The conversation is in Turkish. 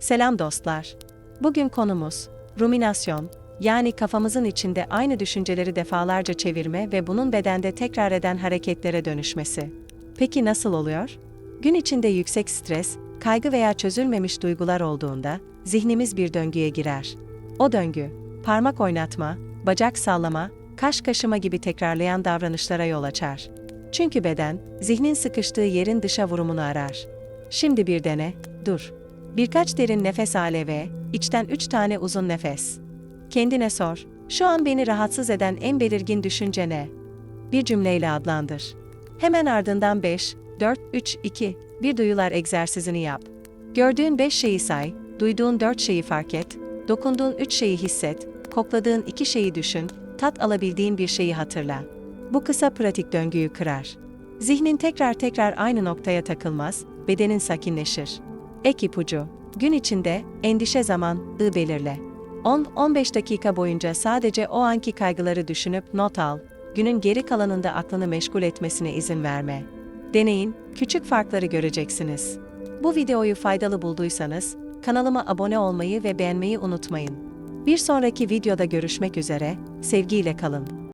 Selam dostlar. Bugün konumuz ruminasyon, yani kafamızın içinde aynı düşünceleri defalarca çevirme ve bunun bedende tekrar eden hareketlere dönüşmesi. Peki nasıl oluyor? Gün içinde yüksek stres, kaygı veya çözülmemiş duygular olduğunda zihnimiz bir döngüye girer. O döngü, parmak oynatma, bacak sallama, kaş kaşıma gibi tekrarlayan davranışlara yol açar. Çünkü beden, zihnin sıkıştığı yerin dışa vurumunu arar. Şimdi bir dene, dur. Birkaç derin nefes al ve içten üç tane uzun nefes. Kendine sor, şu an beni rahatsız eden en belirgin düşünce ne? Bir cümleyle adlandır. Hemen ardından 5, 4, 3, 2, bir duyular egzersizini yap. Gördüğün 5 şeyi say, duyduğun 4 şeyi fark et, dokunduğun 3 şeyi hisset, kokladığın 2 şeyi düşün, tat alabildiğin bir şeyi hatırla. Bu kısa pratik döngüyü kırar. Zihnin tekrar tekrar aynı noktaya takılmaz, bedenin sakinleşir. Ek ipucu, gün içinde endişe zaman ı belirle. 10-15 dakika boyunca sadece o anki kaygıları düşünüp not al, günün geri kalanında aklını meşgul etmesine izin verme. Deneyin, küçük farkları göreceksiniz. Bu videoyu faydalı bulduysanız, kanalıma abone olmayı ve beğenmeyi unutmayın. Bir sonraki videoda görüşmek üzere, sevgiyle kalın.